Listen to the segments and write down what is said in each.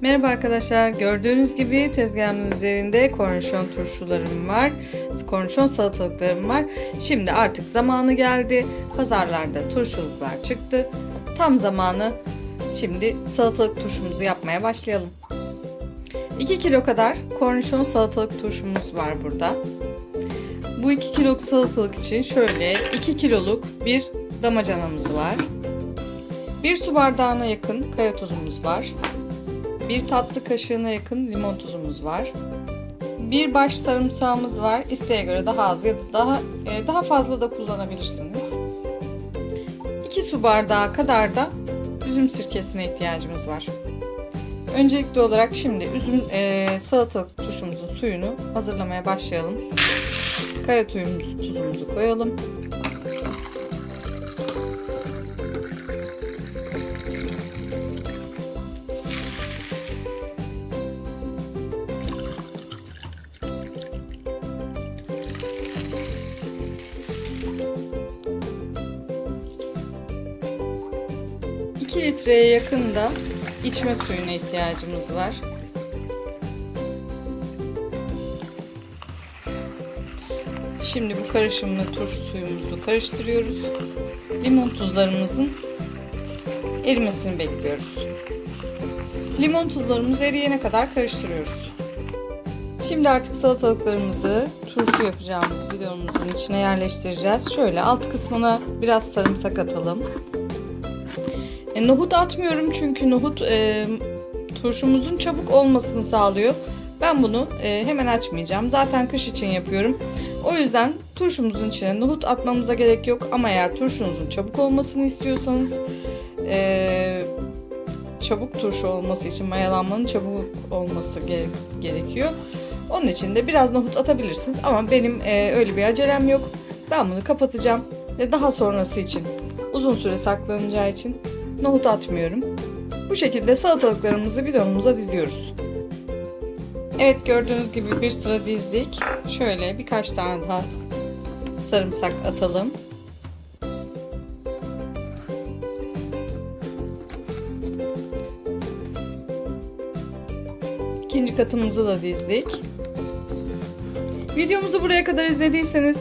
Merhaba arkadaşlar. Gördüğünüz gibi tezgahımın üzerinde kornişon turşularım var. Kornişon salatalıklarım var. Şimdi artık zamanı geldi. Pazarlarda turşuluklar çıktı. Tam zamanı. Şimdi salatalık turşumuzu yapmaya başlayalım. 2 kilo kadar kornişon salatalık turşumuz var burada. Bu 2 kiloluk salatalık için şöyle 2 kiloluk bir damacanamız var. Bir su bardağına yakın kaya tuzumuz var. Bir tatlı kaşığına yakın limon tuzumuz var. Bir baş sarımsağımız var. İsteğe göre daha az ya da daha e, daha fazla da kullanabilirsiniz. 2 su bardağı kadar da üzüm sirkesine ihtiyacımız var. Öncelikli olarak şimdi üzüm e, salatalık turşumuzun suyunu hazırlamaya başlayalım. Kaya tuzumuzu koyalım. Litreye yakın da içme suyuna ihtiyacımız var. Şimdi bu karışımla turşu suyumuzu karıştırıyoruz. Limon tuzlarımızın erimesini bekliyoruz. Limon tuzlarımız eriyene kadar karıştırıyoruz. Şimdi artık salatalıklarımızı turşu yapacağımız bidonumuzun içine yerleştireceğiz. Şöyle alt kısmına biraz sarımsak atalım. E, nohut atmıyorum çünkü nohut e, turşumuzun çabuk olmasını sağlıyor. Ben bunu e, hemen açmayacağım. Zaten kış için yapıyorum. O yüzden turşumuzun içine nohut atmamıza gerek yok. Ama eğer turşunuzun çabuk olmasını istiyorsanız e, çabuk turşu olması için mayalanmanın çabuk olması gere- gerekiyor. Onun için de biraz nohut atabilirsiniz. Ama benim e, öyle bir acelem yok. Ben bunu kapatacağım. Ve daha sonrası için uzun süre saklanacağı için nohut atmıyorum. Bu şekilde salatalıklarımızı bidonumuza diziyoruz. Evet gördüğünüz gibi bir sıra dizdik. Şöyle birkaç tane daha sarımsak atalım. İkinci katımızı da dizdik. Videomuzu buraya kadar izlediyseniz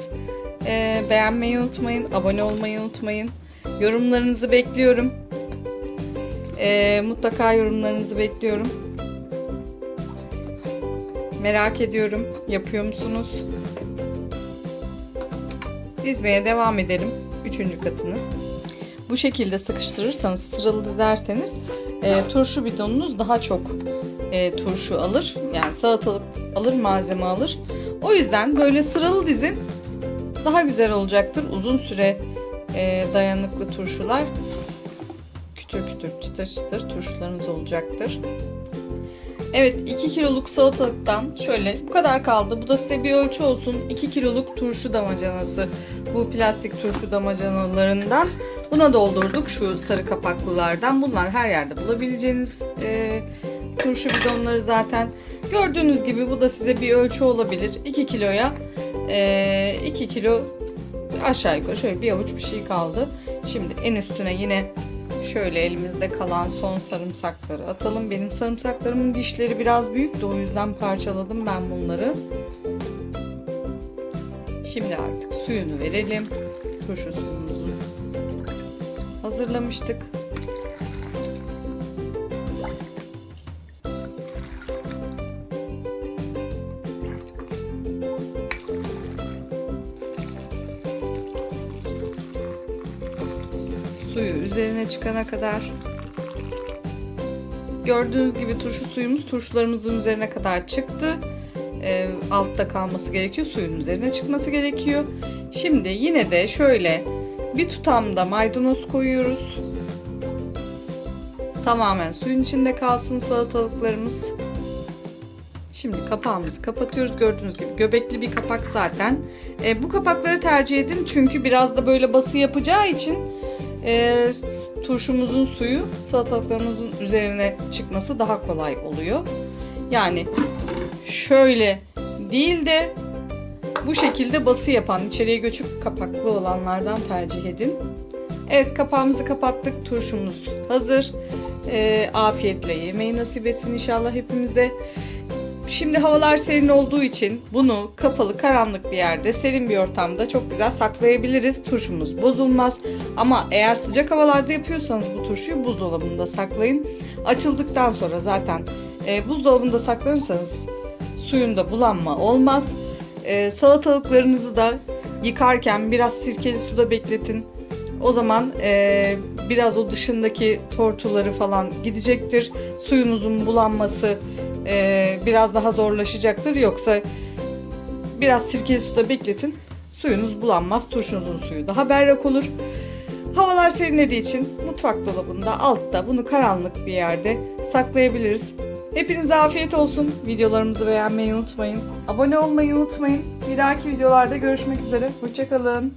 e, beğenmeyi unutmayın, abone olmayı unutmayın. Yorumlarınızı bekliyorum. E, mutlaka yorumlarınızı bekliyorum. Merak ediyorum. Yapıyor musunuz? Dizmeye devam edelim. Üçüncü katını. Bu şekilde sıkıştırırsanız, sıralı dizerseniz e, turşu bidonunuz daha çok e, turşu alır. Yani salatalık alır, malzeme alır. O yüzden böyle sıralı dizin. Daha güzel olacaktır. Uzun süre e, dayanıklı turşular kütür kütür çıtır çıtır turşularınız olacaktır. Evet 2 kiloluk salatalıktan şöyle bu kadar kaldı. Bu da size bir ölçü olsun. 2 kiloluk turşu damacanası. Bu plastik turşu damacanalarından. Buna doldurduk şu sarı kapaklılardan. Bunlar her yerde bulabileceğiniz e, turşu bidonları zaten. Gördüğünüz gibi bu da size bir ölçü olabilir. 2 kiloya e, 2 kilo aşağı yukarı şöyle bir avuç bir şey kaldı. Şimdi en üstüne yine şöyle elimizde kalan son sarımsakları atalım. Benim sarımsaklarımın dişleri biraz büyüktü o yüzden parçaladım ben bunları. Şimdi artık suyunu verelim. Turşu suyumuzu hazırlamıştık. Suyu üzerine çıkana kadar gördüğünüz gibi turşu suyumuz turşularımızın üzerine kadar çıktı. Ee, altta kalması gerekiyor. Suyun üzerine çıkması gerekiyor. Şimdi yine de şöyle bir tutamda maydanoz koyuyoruz. Tamamen suyun içinde kalsın salatalıklarımız. Şimdi kapağımızı kapatıyoruz. Gördüğünüz gibi göbekli bir kapak zaten. Ee, bu kapakları tercih edin çünkü biraz da böyle bası yapacağı için e, turşumuzun suyu salatalıklarımızın üzerine çıkması daha kolay oluyor. Yani şöyle değil de bu şekilde bası yapan, içeriye göçük kapaklı olanlardan tercih edin. Evet kapağımızı kapattık. Turşumuz hazır. e, afiyetle yemeği nasip etsin inşallah hepimize. Şimdi havalar serin olduğu için bunu kapalı karanlık bir yerde serin bir ortamda çok güzel saklayabiliriz. Turşumuz bozulmaz. Ama eğer sıcak havalarda yapıyorsanız bu turşuyu buzdolabında saklayın. Açıldıktan sonra zaten e, buzdolabında saklanırsanız suyunda bulanma olmaz. E, salatalıklarınızı da yıkarken biraz sirkeli suda bekletin. O zaman e, biraz o dışındaki tortuları falan gidecektir. Suyunuzun bulanması e, biraz daha zorlaşacaktır. Yoksa biraz sirkeli suda bekletin. Suyunuz bulanmaz. Turşunuzun suyu daha berrak olur. Havalar serinlediği için mutfak dolabında altta bunu karanlık bir yerde saklayabiliriz. Hepinize afiyet olsun. Videolarımızı beğenmeyi unutmayın. Abone olmayı unutmayın. Bir dahaki videolarda görüşmek üzere. Hoşçakalın.